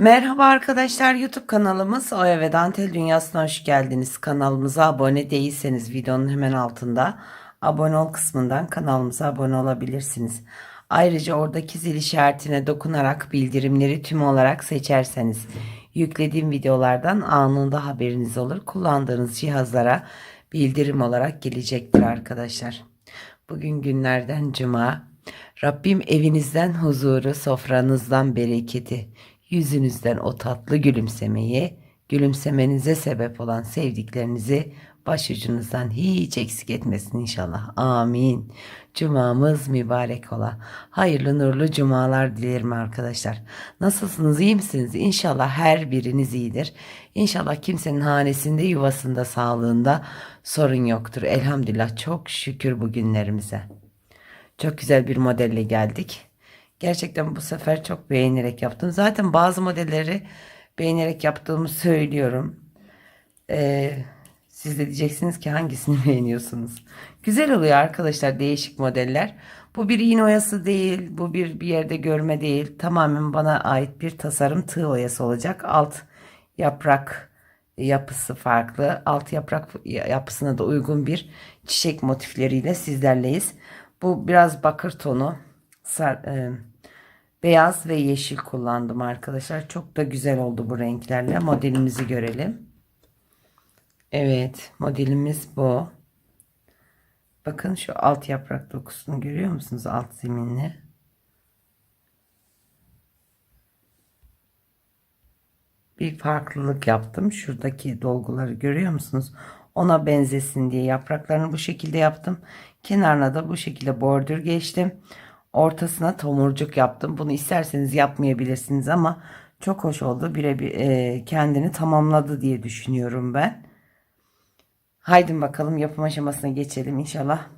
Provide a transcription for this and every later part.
Merhaba arkadaşlar YouTube kanalımız Oya ve Dantel Dünyası'na hoş geldiniz. Kanalımıza abone değilseniz videonun hemen altında abone ol kısmından kanalımıza abone olabilirsiniz. Ayrıca oradaki zil işaretine dokunarak bildirimleri tüm olarak seçerseniz yüklediğim videolardan anında haberiniz olur. Kullandığınız cihazlara bildirim olarak gelecektir arkadaşlar. Bugün günlerden cuma. Rabbim evinizden huzuru, sofranızdan bereketi, yüzünüzden o tatlı gülümsemeyi, gülümsemenize sebep olan sevdiklerinizi başucunuzdan hiç eksik etmesin inşallah. Amin. Cumamız mübarek ola. Hayırlı nurlu cumalar dilerim arkadaşlar. Nasılsınız? iyi misiniz? İnşallah her biriniz iyidir. İnşallah kimsenin hanesinde, yuvasında, sağlığında sorun yoktur. Elhamdülillah çok şükür bugünlerimize. Çok güzel bir modelle geldik. Gerçekten bu sefer çok beğenerek yaptım. Zaten bazı modelleri beğenerek yaptığımı söylüyorum. Ee, siz de diyeceksiniz ki hangisini beğeniyorsunuz? Güzel oluyor arkadaşlar değişik modeller. Bu bir iğne oyası değil. Bu bir bir yerde görme değil. Tamamen bana ait bir tasarım tığ oyası olacak. Alt yaprak yapısı farklı. Alt yaprak yapısına da uygun bir çiçek motifleriyle sizlerleyiz. Bu biraz bakır tonu. Sar, e, beyaz ve yeşil kullandım arkadaşlar. Çok da güzel oldu bu renklerle. Modelimizi görelim. Evet modelimiz bu. Bakın şu alt yaprak dokusunu görüyor musunuz? Alt zeminli. Bir farklılık yaptım. Şuradaki dolguları görüyor musunuz? Ona benzesin diye yapraklarını bu şekilde yaptım. Kenarına da bu şekilde bordür geçtim. Ortasına tomurcuk yaptım. Bunu isterseniz yapmayabilirsiniz ama çok hoş oldu. Birebir e, kendini tamamladı diye düşünüyorum ben. Haydi bakalım yapım aşamasına geçelim inşallah.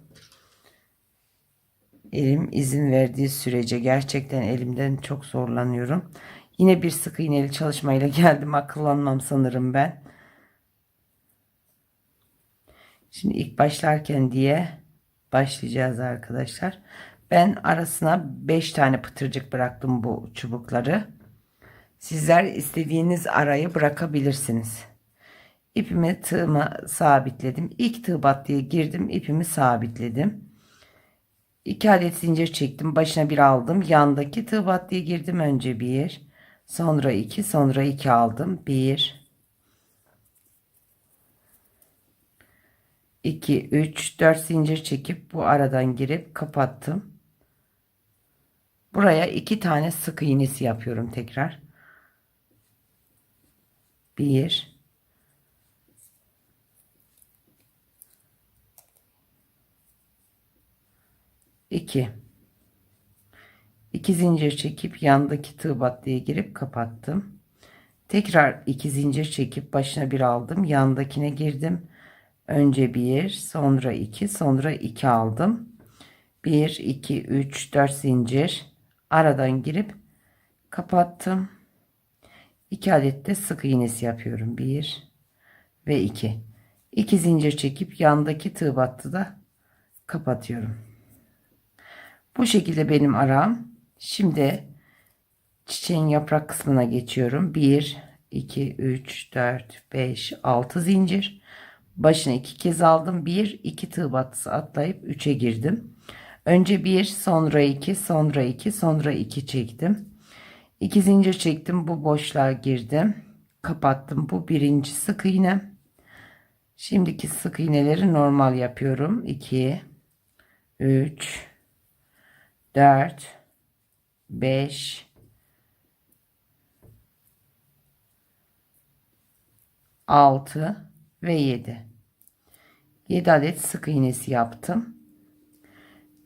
Elim izin verdiği sürece gerçekten elimden çok zorlanıyorum. Yine bir sık iğneli çalışmayla geldim. Akıllanmam sanırım ben. Şimdi ilk başlarken diye başlayacağız arkadaşlar. Ben arasına 5 tane pıtırcık bıraktım bu çubukları. Sizler istediğiniz arayı bırakabilirsiniz. İpimi tığıma sabitledim. İlk tığ battıya girdim. ipimi sabitledim. 2 adet zincir çektim. Başına bir aldım. Yandaki tığ battıya girdim. Önce bir, sonra iki, sonra iki aldım. Bir, 2, 3, 4 zincir çekip bu aradan girip kapattım. Buraya iki tane sık iğnesi yapıyorum tekrar. 1 2 2 zincir çekip yandaki tığ battıya girip kapattım. Tekrar iki zincir çekip başına bir aldım. Yandakine girdim. Önce 1, sonra 2, sonra 2 aldım. 1, 2, 3, 4 zincir. Aradan girip kapattım. 2 adet de sık iğnesi yapıyorum. 1 ve 2. 2 zincir çekip yandaki tığ battı da kapatıyorum. Bu şekilde benim aram. Şimdi çiçeğin yaprak kısmına geçiyorum. 1, 2, 3, 4, 5, 6 zincir. Başına iki kez aldım. Bir, iki tığ battısı atlayıp üçe girdim. Önce bir, sonra iki, sonra iki, sonra iki çektim. İki zincir çektim. Bu boşluğa girdim. Kapattım. Bu birinci sık iğne. Şimdiki sık iğneleri normal yapıyorum. 2 3 4 5 6 ve 7. 7 adet sık iğnesi yaptım.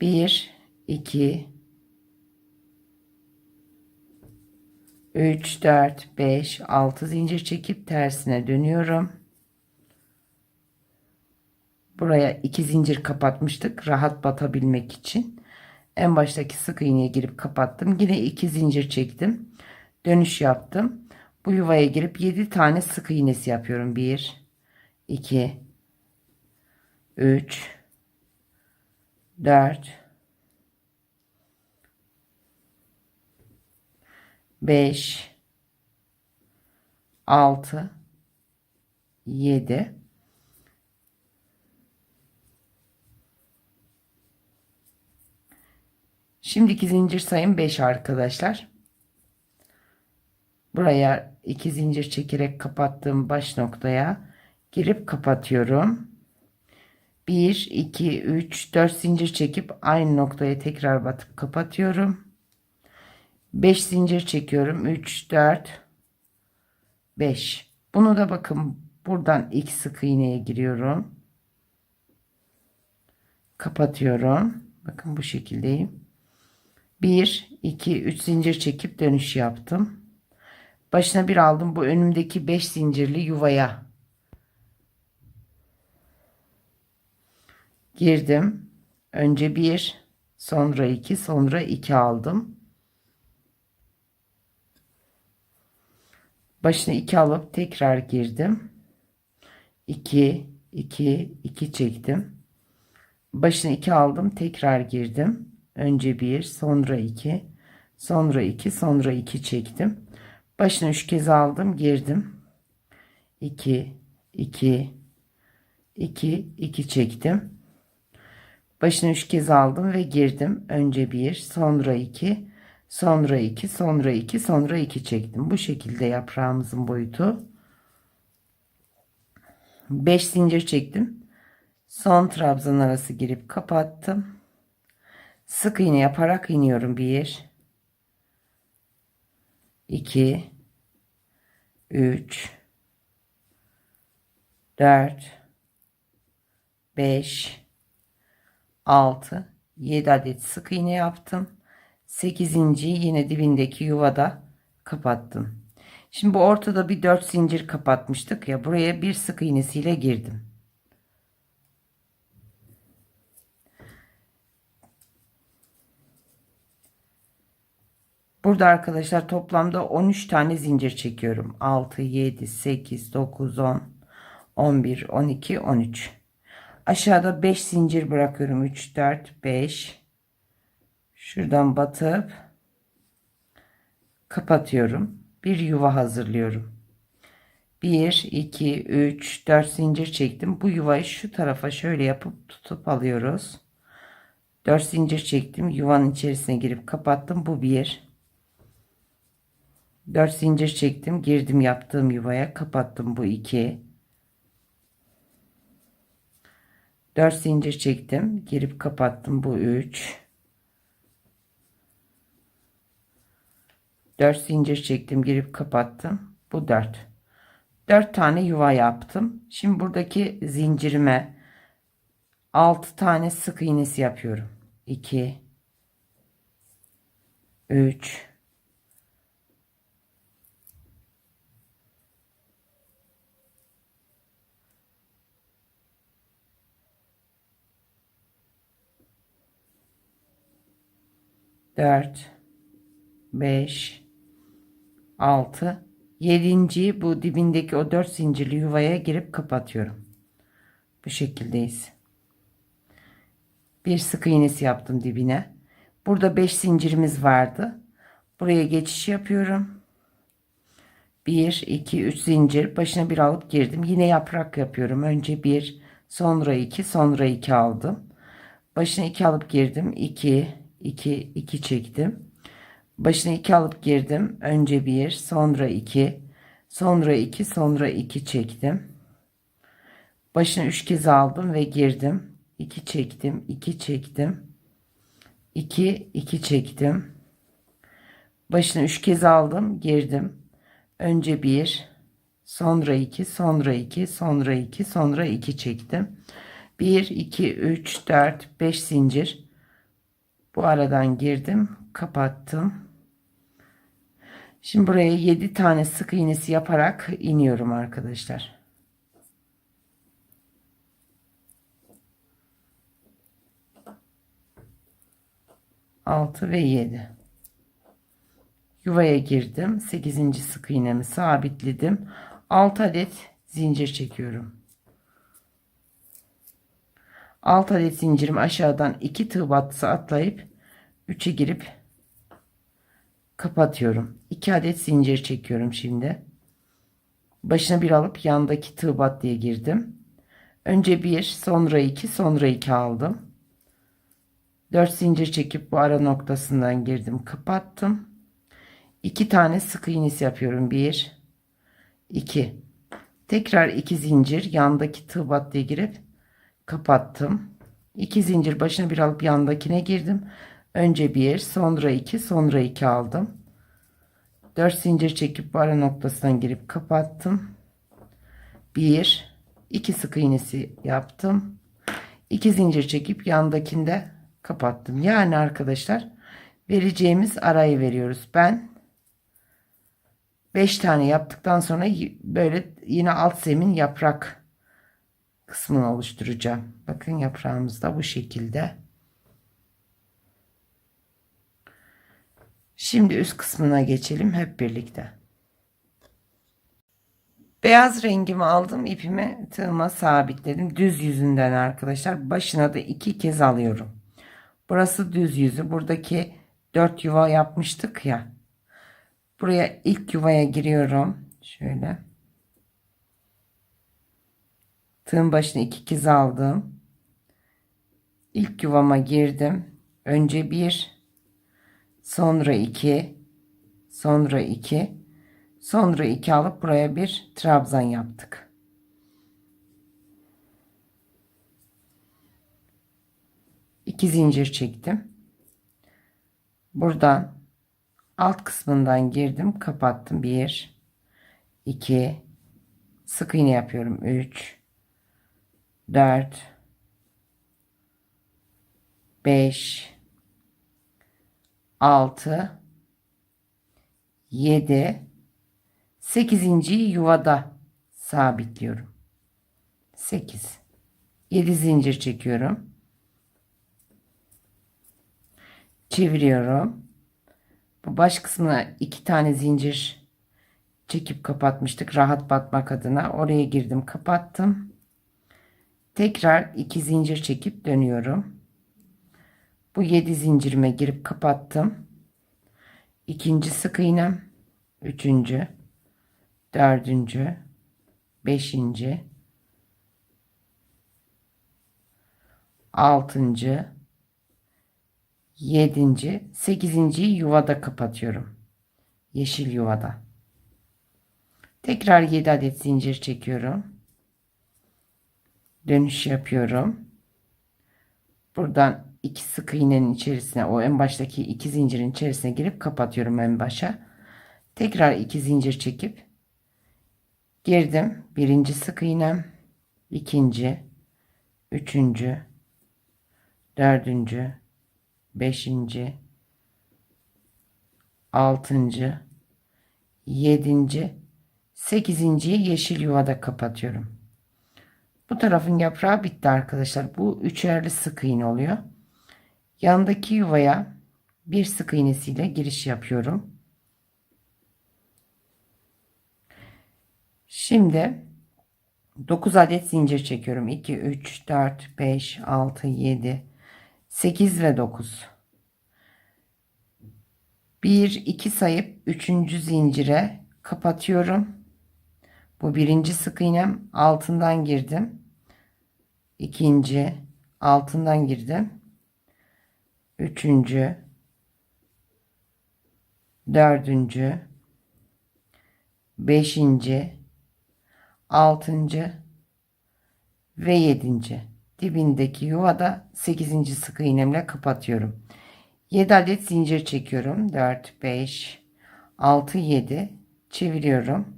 1 2 3 4 5 6 zincir çekip tersine dönüyorum. Buraya 2 zincir kapatmıştık rahat batabilmek için. En baştaki sık iğneye girip kapattım. Yine 2 zincir çektim. Dönüş yaptım. Bu yuvaya girip 7 tane sık iğnesi yapıyorum. 1 2 3 4 5 6 7 Şimdiki zincir sayım 5 arkadaşlar. Buraya iki zincir çekerek kapattığım baş noktaya girip kapatıyorum. 1 2 3 4 zincir çekip aynı noktaya tekrar batıp kapatıyorum. 5 zincir çekiyorum. 3 4 5. Bunu da bakın buradan ilk sık iğneye giriyorum. Kapatıyorum. Bakın bu şekildeyim. 1 2 3 zincir çekip dönüş yaptım. Başına bir aldım. Bu önümdeki 5 zincirli yuvaya girdim. Önce 1, sonra 2, sonra 2 aldım. Başına 2 alıp tekrar girdim. 2, 2, 2 çektim. Başına 2 aldım, tekrar girdim. Önce 1, sonra 2, sonra 2, sonra 2 çektim. Başına 3 kez aldım, girdim. 2, 2, 2, 2 çektim. Başına 3 kez aldım ve girdim. Önce 1, sonra 2, sonra 2, sonra 2, sonra 2 çektim. Bu şekilde yaprağımızın boyutu. 5 zincir çektim. Son trabzan arası girip kapattım. Sık iğne yaparak iniyorum. 1 2 3 4 5 6 7 adet sık iğne yaptım. 8. yine dibindeki yuvada kapattım. Şimdi bu ortada bir 4 zincir kapatmıştık ya buraya bir sık iğnesiyle girdim. Burada arkadaşlar toplamda 13 tane zincir çekiyorum. 6, 7, 8, 9, 10, 11, 12, 13. Aşağıda 5 zincir bırakıyorum. 3, 4, 5. Şuradan batıp kapatıyorum. Bir yuva hazırlıyorum. 1, 2, 3, 4 zincir çektim. Bu yuvayı şu tarafa şöyle yapıp tutup alıyoruz. 4 zincir çektim. Yuvanın içerisine girip kapattım. Bu 1. 4 zincir çektim. Girdim yaptığım yuvaya kapattım. Bu 2. 4 zincir çektim. Girip kapattım. Bu 3. 4 zincir çektim. Girip kapattım. Bu 4. 4 tane yuva yaptım. Şimdi buradaki zincirime 6 tane sık iğnesi yapıyorum. 2 3 4 5 6 7. bu dibindeki o 4 zincirli yuvaya girip kapatıyorum. Bu şekildeyiz. Bir sık iğnesi yaptım dibine. Burada 5 zincirimiz vardı. Buraya geçiş yapıyorum. 1 2 3 zincir başına bir alıp girdim. Yine yaprak yapıyorum. Önce 1 sonra 2 sonra 2 aldım. Başına 2 alıp girdim. 2 2 2 çektim. Başına 2 alıp girdim. Önce 1, sonra 2, sonra 2, sonra 2 çektim. Başına 3 kez aldım ve girdim. 2 çektim, 2 çektim. 2 2 çektim. Başına 3 kez aldım, girdim. Önce 1, sonra 2, sonra 2, sonra 2, sonra 2 çektim. 1 2 3 4 5 zincir bu aradan girdim, kapattım. Şimdi buraya 7 tane sık iğnesi yaparak iniyorum arkadaşlar. Altı ve yedi. Yuvaya girdim. Sekizinci sık iğnemi sabitledim. Altı adet zincir çekiyorum. 6 adet zincirim aşağıdan 2 tığ battısı atlayıp 3'e girip kapatıyorum. 2 adet zincir çekiyorum şimdi. başına bir alıp yandaki tığ battıya girdim. Önce bir, sonra iki, sonra iki aldım. 4 zincir çekip bu ara noktasından girdim, kapattım. 2 tane sık iğnesi yapıyorum. 1 2 Tekrar 2 zincir yandaki tığ battıya girip kapattım. 2 zincir başına bir alıp yandakine girdim. Önce 1, sonra 2, sonra 2 aldım. 4 zincir çekip ara noktasından girip kapattım. 1 2 sık iğnesi yaptım. 2 zincir çekip yandakinde kapattım. Yani arkadaşlar vereceğimiz arayı veriyoruz. Ben 5 tane yaptıktan sonra böyle yine alt zemin yaprak kısmını oluşturacağım. Bakın yaprağımız da bu şekilde. Şimdi üst kısmına geçelim hep birlikte. Beyaz rengimi aldım. ipimi tığıma sabitledim. Düz yüzünden arkadaşlar. Başına da iki kez alıyorum. Burası düz yüzü. Buradaki dört yuva yapmıştık ya. Buraya ilk yuvaya giriyorum. Şöyle. Tığın başına iki kez aldım. İlk yuvama girdim. Önce bir, sonra iki, sonra iki, sonra iki alıp buraya bir trabzan yaptık. İki zincir çektim. Buradan alt kısmından girdim, kapattım. Bir, iki, sık iğne yapıyorum. Üç, dört, beş, altı, yedi, sekizinciyi yuvada sabitliyorum. Sekiz, yedi zincir çekiyorum. Çeviriyorum. Bu baş kısmına iki tane zincir çekip kapatmıştık rahat batmak adına. Oraya girdim kapattım. Tekrar iki zincir çekip dönüyorum. Bu yedi zincirime girip kapattım. İkinci sık iğnem. Üçüncü. Dördüncü. Beşinci. Altıncı. 7. 8. yuvada kapatıyorum. Yeşil yuvada. Tekrar 7 adet zincir çekiyorum. Dönüş yapıyorum. Buradan iki sık iğnenin içerisine o en baştaki iki zincirin içerisine girip kapatıyorum en başa. Tekrar iki zincir çekip girdim. Birinci sık iğnem, ikinci, üçüncü, dördüncü, beşinci, altıncı, yedinci, sekizinciyi yeşil yuvada kapatıyorum. Bu tarafın yaprağı bitti arkadaşlar. Bu üçerli sık iğne oluyor. Yandaki yuvaya bir sık iğnesiyle giriş yapıyorum. Şimdi 9 adet zincir çekiyorum. 2, 3, 4, 5, 6, 7, 8 ve 9. 1, 2 sayıp 3. zincire kapatıyorum. Bu birinci sık iğnem altından girdim. İkinci altından girdim. Üçüncü dördüncü beşinci altıncı ve yedinci dibindeki yuvada 8. sık iğnemle kapatıyorum. 7 adet zincir çekiyorum. 4 5 6 7 çeviriyorum.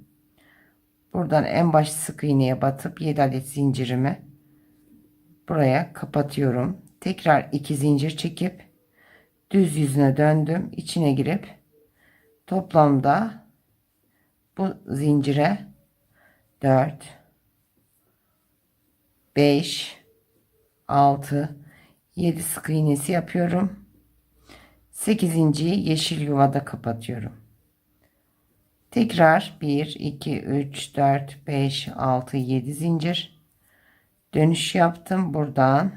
Buradan en baş sık iğneye batıp 7 adet zincirimi buraya kapatıyorum. Tekrar 2 zincir çekip düz yüzüne döndüm. içine girip toplamda bu zincire 4 5 6 7 sık iğnesi yapıyorum. 8. yeşil yuvada kapatıyorum. Tekrar 1 2 3 4 5 6 7 zincir dönüş yaptım buradan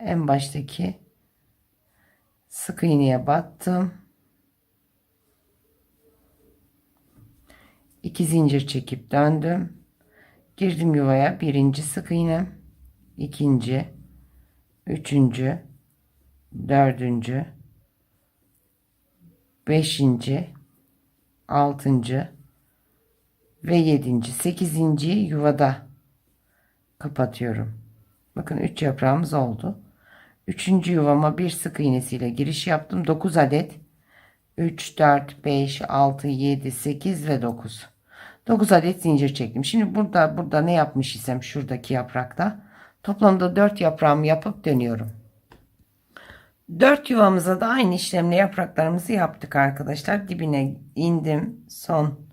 en baştaki sık iğneye battım 2 zincir çekip döndüm. Girdim yuvaya. Birinci sık iğne. ikinci, üçüncü, dördüncü, beşinci, altıncı ve yedinci, sekizinci yuvada kapatıyorum. Bakın 3 yaprağımız oldu. Üçüncü yuvama bir sık iğnesiyle giriş yaptım. 9 adet 3, 4, 5, 6, 7, 8 ve 9. 9 adet zincir çektim. Şimdi burada burada ne yapmış isem şuradaki yaprakta toplamda 4 yaprağımı yapıp dönüyorum. 4 yuvamıza da aynı işlemle yapraklarımızı yaptık arkadaşlar. Dibine indim. Son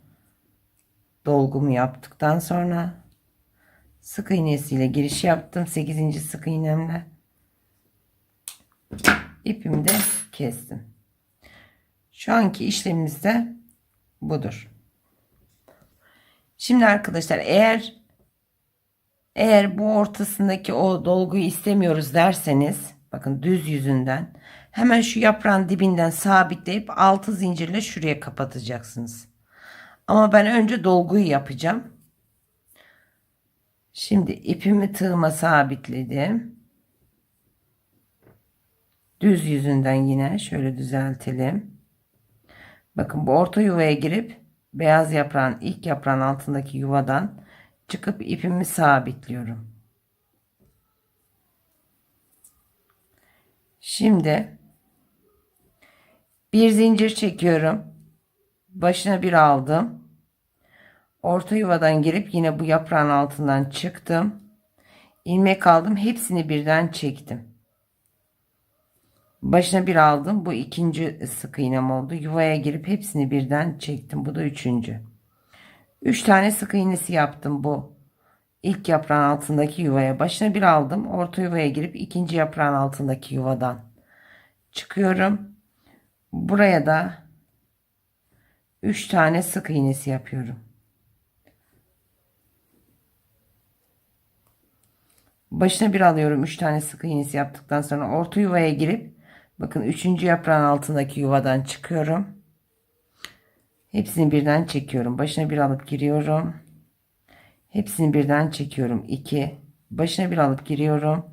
dolgumu yaptıktan sonra sık iğnesiyle giriş yaptım. 8. sık iğnemle ipimi de kestim. Şu anki işlemimiz de budur. Şimdi arkadaşlar eğer eğer bu ortasındaki o dolguyu istemiyoruz derseniz bakın düz yüzünden hemen şu yaprağın dibinden sabitleyip altı zincirle şuraya kapatacaksınız. Ama ben önce dolguyu yapacağım. Şimdi ipimi tığıma sabitledim. Düz yüzünden yine şöyle düzeltelim. Bakın bu orta yuvaya girip beyaz yaprağın ilk yaprağın altındaki yuvadan çıkıp ipimi sabitliyorum. Şimdi bir zincir çekiyorum. Başına bir aldım. Orta yuvadan girip yine bu yaprağın altından çıktım. ilmek aldım. Hepsini birden çektim. Başına bir aldım. Bu ikinci sık iğnem oldu. Yuvaya girip hepsini birden çektim. Bu da üçüncü. Üç tane sık iğnesi yaptım bu. ilk yaprağın altındaki yuvaya. Başına bir aldım. Orta yuvaya girip ikinci yaprağın altındaki yuvadan çıkıyorum. Buraya da üç tane sık iğnesi yapıyorum. Başına bir alıyorum. üç tane sık iğnesi yaptıktan sonra orta yuvaya girip Bakın üçüncü yaprağın altındaki yuvadan çıkıyorum. Hepsini birden çekiyorum. Başına bir alıp giriyorum. Hepsini birden çekiyorum. 2. Başına bir alıp giriyorum.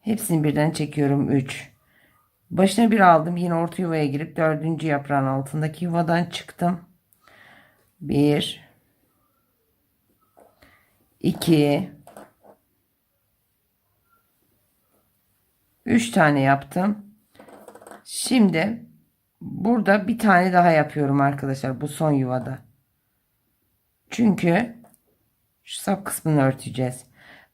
Hepsini birden çekiyorum. 3. Başına bir aldım. Yine orta yuvaya girip dördüncü yaprağın altındaki yuvadan çıktım. 1 2 3 tane yaptım. Şimdi burada bir tane daha yapıyorum arkadaşlar bu son yuvada. Çünkü şu sap kısmını örteceğiz.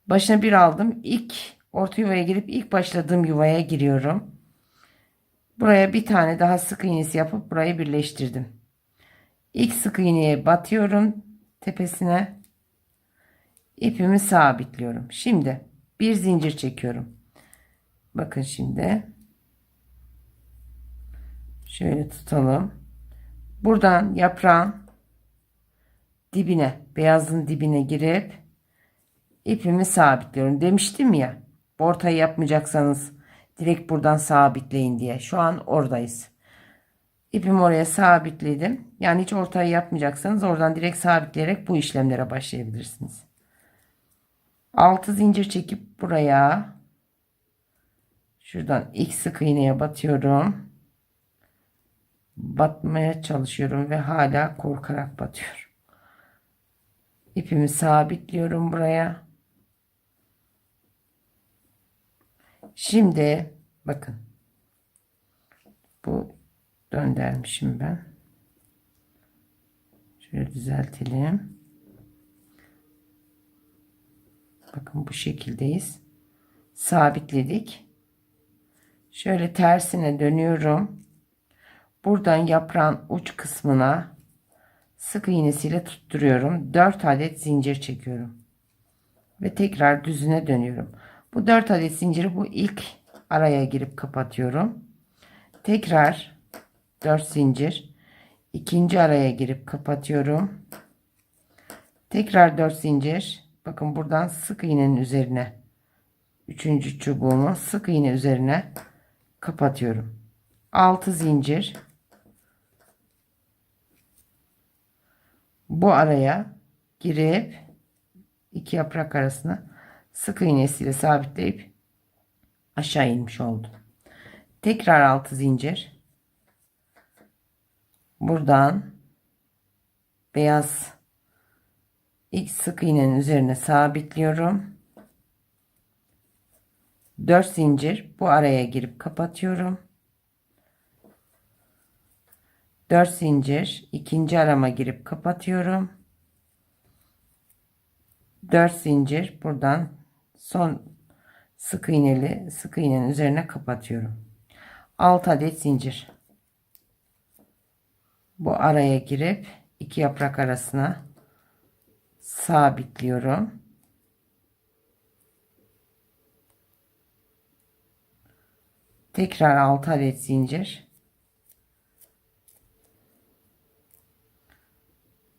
Başına bir aldım. İlk orta yuvaya girip ilk başladığım yuvaya giriyorum. Buraya bir tane daha sık iğnesi yapıp burayı birleştirdim. İlk sık iğneye batıyorum tepesine. ipimi sabitliyorum. Şimdi bir zincir çekiyorum. Bakın şimdi. Şöyle tutalım. Buradan yaprağın dibine, beyazın dibine girip ipimi sabitliyorum. Demiştim ya, ortayı yapmayacaksanız direkt buradan sabitleyin diye. Şu an oradayız. İpimi oraya sabitledim. Yani hiç ortayı yapmayacaksanız oradan direkt sabitleyerek bu işlemlere başlayabilirsiniz. 6 zincir çekip buraya şuradan ilk sık iğneye batıyorum batmaya çalışıyorum ve hala korkarak batıyorum. İpimi sabitliyorum buraya. Şimdi bakın. Bu döndürmüşüm ben. Şöyle düzeltelim. Bakın bu şekildeyiz. Sabitledik. Şöyle tersine dönüyorum. Buradan yaprağın uç kısmına sık iğnesiyle tutturuyorum. 4 adet zincir çekiyorum. Ve tekrar düzüne dönüyorum. Bu 4 adet zinciri bu ilk araya girip kapatıyorum. Tekrar 4 zincir. ikinci araya girip kapatıyorum. Tekrar 4 zincir. Bakın buradan sık iğnenin üzerine. Üçüncü çubuğumu sık iğne üzerine kapatıyorum. 6 zincir. bu araya girip iki yaprak arasına sık iğnesiyle sabitleyip aşağı inmiş oldum. Tekrar 6 zincir. Buradan beyaz ilk sık iğnenin üzerine sabitliyorum. 4 zincir bu araya girip kapatıyorum. 4 zincir ikinci arama girip kapatıyorum. 4 zincir buradan son sık iğneli sık iğnenin üzerine kapatıyorum. 6 adet zincir. Bu araya girip iki yaprak arasına sabitliyorum. Tekrar 6 adet zincir.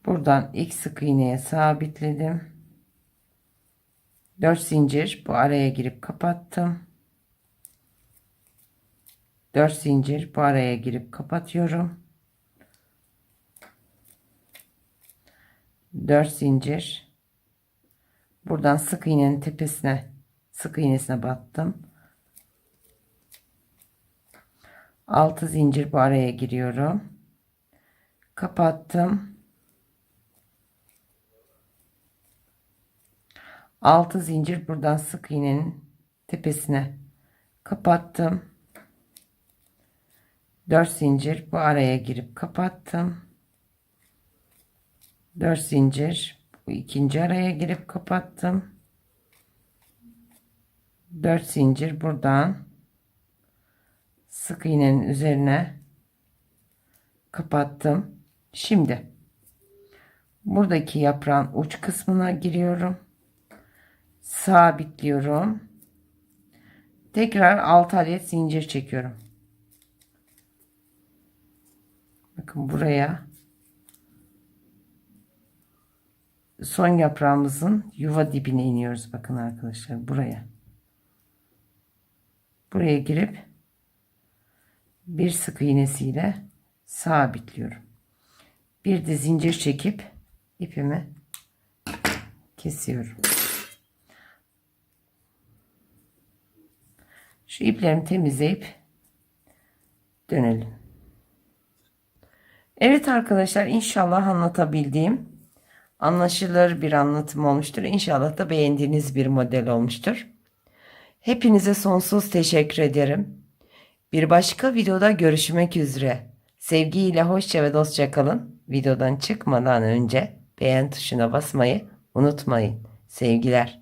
Buradan ilk sık iğneye sabitledim. 4 zincir bu araya girip kapattım. 4 zincir bu araya girip kapatıyorum. 4 zincir buradan sık iğnenin tepesine sık iğnesine battım. 6 zincir bu araya giriyorum. Kapattım. 6 zincir buradan sık iğnenin tepesine kapattım. 4 zincir bu araya girip kapattım. 4 zincir bu ikinci araya girip kapattım. 4 zincir buradan sık iğnenin üzerine kapattım. Şimdi buradaki yaprağın uç kısmına giriyorum. Sabitliyorum. Tekrar 6 adet zincir çekiyorum. Bakın buraya son yaprağımızın yuva dibine iniyoruz. Bakın arkadaşlar buraya. Buraya girip bir sık iğnesiyle sabitliyorum. Bir de zincir çekip ipimi kesiyorum. Şu iplerimi temizleyip dönelim. Evet arkadaşlar inşallah anlatabildiğim anlaşılır bir anlatım olmuştur. İnşallah da beğendiğiniz bir model olmuştur. Hepinize sonsuz teşekkür ederim. Bir başka videoda görüşmek üzere. Sevgiyle hoşça ve dostça kalın. Videodan çıkmadan önce beğen tuşuna basmayı unutmayın. Sevgiler.